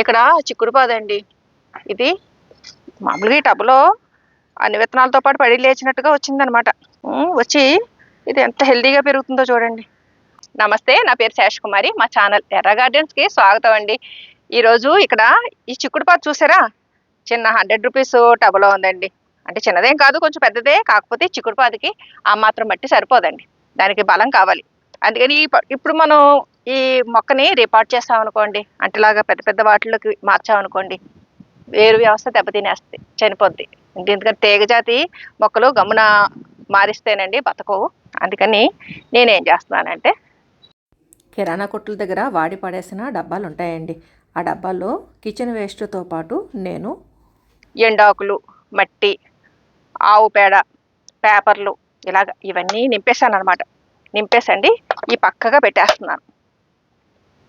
ఇక్కడ చిక్కుడు పాదండి ఇది మామూలుగా ఈ టబ్లో అన్ని విత్తనాలతో పాటు పడి లేచినట్టుగా వచ్చిందనమాట. వచ్చి ఇది ఎంత హెల్దీగా పెరుగుతుందో చూడండి. నమస్తే నా పేరు శేషకుమారి మా ఛానల్ ఎర్ర గార్డెన్స్కి స్వాగతం అండి. ఈరోజు ఇక్కడ ఈ చిక్కుడు పాదు చూసారా? చిన్న హండ్రెడ్ రూపీస్ టబ్లో ఉందండి. అంటే చిన్నదేం కాదు కొంచెం పెద్దదే కాకపోతే చిక్కుడుపాదికి ఆ మాత్రం మట్టి సరిపోదండి. దానికి బలం కావాలి. అందుకని ఇప్పుడు మనం ఈ మొక్కని రిపార్ట్ చేస్తామనుకోండి అంటే ఇలాగా పెద్ద పెద్ద వాటిలోకి మార్చామనుకోండి వేరు వ్యవస్థ దెబ్బతినేస్తుంది చనిపోద్ది. ఎందుకంటే తీగజాతి మొక్కలు గమ్మున మారిస్తేనండి బతకవు. అందుకని నేనేం చేస్తున్నానంటే కిరాణా కొట్టుల దగ్గర వాడి పడేసిన డబ్బాలు ఉంటాయండి ఆ డబ్బాల్లో కిచెన్ వేస్ట్తో పాటు నేను ఎండాకులు మట్టి ఆవు పేడ పేపర్లు ఇలాగ ఇవన్నీ నింపేశాను అనమాట నింపేసండి. ఈ పక్కగా పెట్టేస్తున్నాను.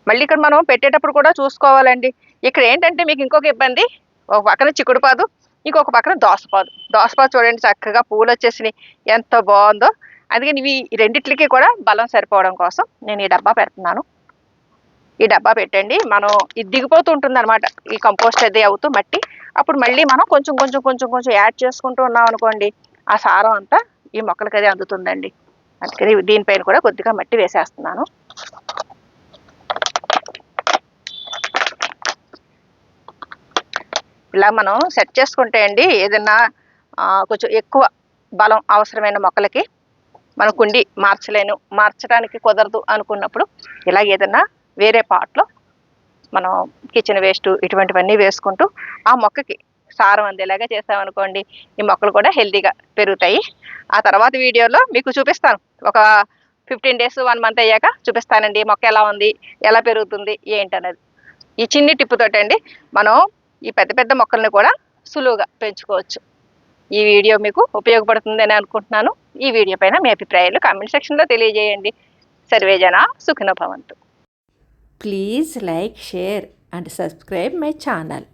మళ్ళీ ఇక్కడ మనం పెట్టేటప్పుడు కూడా చూసుకోవాలండి. ఇక్కడ ఏంటంటే మీకు ఇంకొక ఇబ్బంది. ఒక పక్కన చిక్కుడు పాదు ఇంకొక పక్కన దోసపాదు. దోసపాదు చూడండి చక్కగా పూలు వచ్చేసినాయి ఎంత బాగుందో. అందుకని ఇవి రెండిట్లకి కూడా బలం సరిపోవడం కోసం నేను ఈ డబ్బా పెడుతున్నాను. ఈ డబ్బా పెట్టండి. మనం ఇది దిగిపోతూ ఉంటుంది అనమాట ఈ కంపోస్ట్ అది అవుతూ మట్టి. అప్పుడు మళ్ళీ మనం కొంచెం కొంచెం కొంచెం కొంచెం యాడ్ చేసుకుంటూ ఉన్నాం అనుకోండి ఆ సారం అంతా ఈ మొక్కలకి అది అందుతుందండి. అందుకని దీనిపైన కూడా కొద్దిగా మట్టి వేసేస్తున్నాను. ఇలా మనం సెట్ చేసుకుంటే అండి ఏదైనా కొంచెం ఎక్కువ బలం అవసరమైన మొక్కలకి మన కుండి మార్చలేను మార్చడానికి కుదరదు అనుకున్నప్పుడు ఇలా ఏదైనా వేరే పాట్లో మనం కిచెన్ వేస్ట్ ఇటువంటివన్నీ వేసుకుంటూ ఆ మొక్కకి సారం అందేలాగా చేసామనుకోండి ఈ మొక్కలు కూడా హెల్తీగా పెరుగుతాయి. ఆ తర్వాత వీడియోలో మీకు చూపిస్తాను. ఒక ఫిఫ్టీన్ డేస్ వన్ మంత్ అయ్యాక చూపిస్తానండి మొక్క ఎలా ఉంది ఎలా పెరుగుతుంది ఏంటనేది ఈ చిన్ని టిప్పుతోటి అండి మనం ఈ పెద్ద పెద్ద మొక్కల్ని కూడా సులువుగా పెంచుకోవచ్చు. ఈ వీడియో మీకు ఉపయోగపడుతుందని అనుకుంటున్నాను. ఈ వీడియో పైన మీ అభిప్రాయాలు కామెంట్ సెక్షన్లో తెలియజేయండి. సర్వేజన సుఖినో భవంతు. Please like share and subscribe my channel.